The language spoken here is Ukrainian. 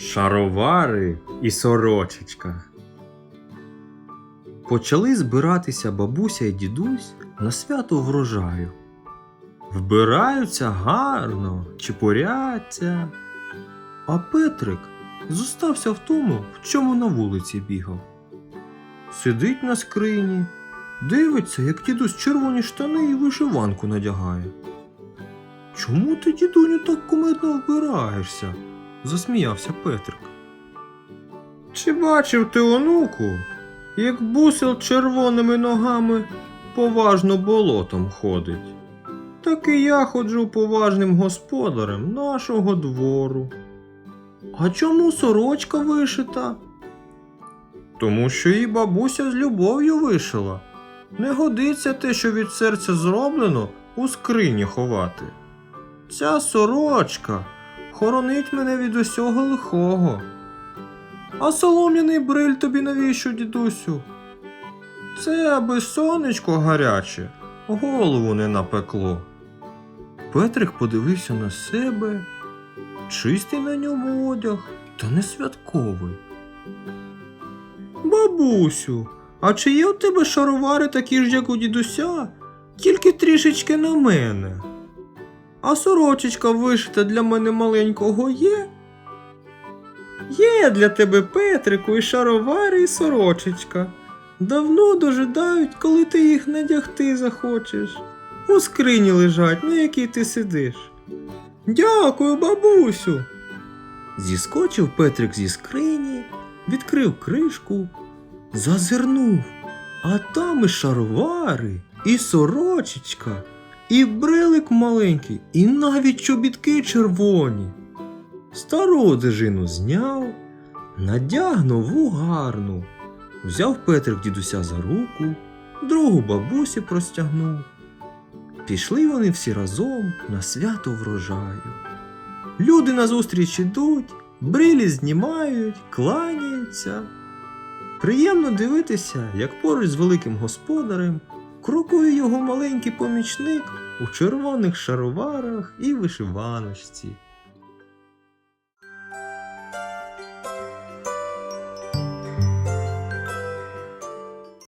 шаровари і сорочечка. Почали збиратися бабуся і дідусь на свято врожаю. Вбираються гарно, чепуряться. А Петрик зостався в тому, в чому на вулиці бігав. Сидить на скрині, дивиться, як дідусь червоні штани і вишиванку надягає. Чому ти, дідуню, так кумедно вбираєшся? Засміявся Петрик. Чи бачив ти онуку, як бусел червоними ногами поважно болотом ходить? Так і я ходжу поважним господарем нашого двору. А чому сорочка вишита? Тому що її бабуся з любов'ю вишила. Не годиться те, що від серця зроблено, у скрині ховати. Ця сорочка хоронить мене від усього лихого. А солом'яний бриль тобі навіщо, дідусю? Це аби сонечко гаряче, голову не напекло. Петрик подивився на себе, чистий на ньому одяг, та не святковий. Бабусю, а чи є у тебе шаровари такі ж, як у дідуся, тільки трішечки на мене? А сорочечка вишита для мене маленького є? Є для тебе Петрику і шаровари, і сорочечка. Давно дожидають, коли ти їх надягти захочеш. У скрині лежать, на якій ти сидиш. Дякую, бабусю. Зіскочив Петрик зі скрині, відкрив кришку, зазирнув, а там і шаровари, і сорочечка, і брилик маленький, і навіть чобітки червоні. Стару одежину зняв, надяг нову гарну. Взяв Петрик дідуся за руку, другу бабусі простягнув. Пішли вони всі разом на свято врожаю. Люди назустріч ідуть, брилі знімають, кланяються. Приємно дивитися, як поруч з великим господарем крокує його маленький помічник у червоних шароварах і вишиваночці.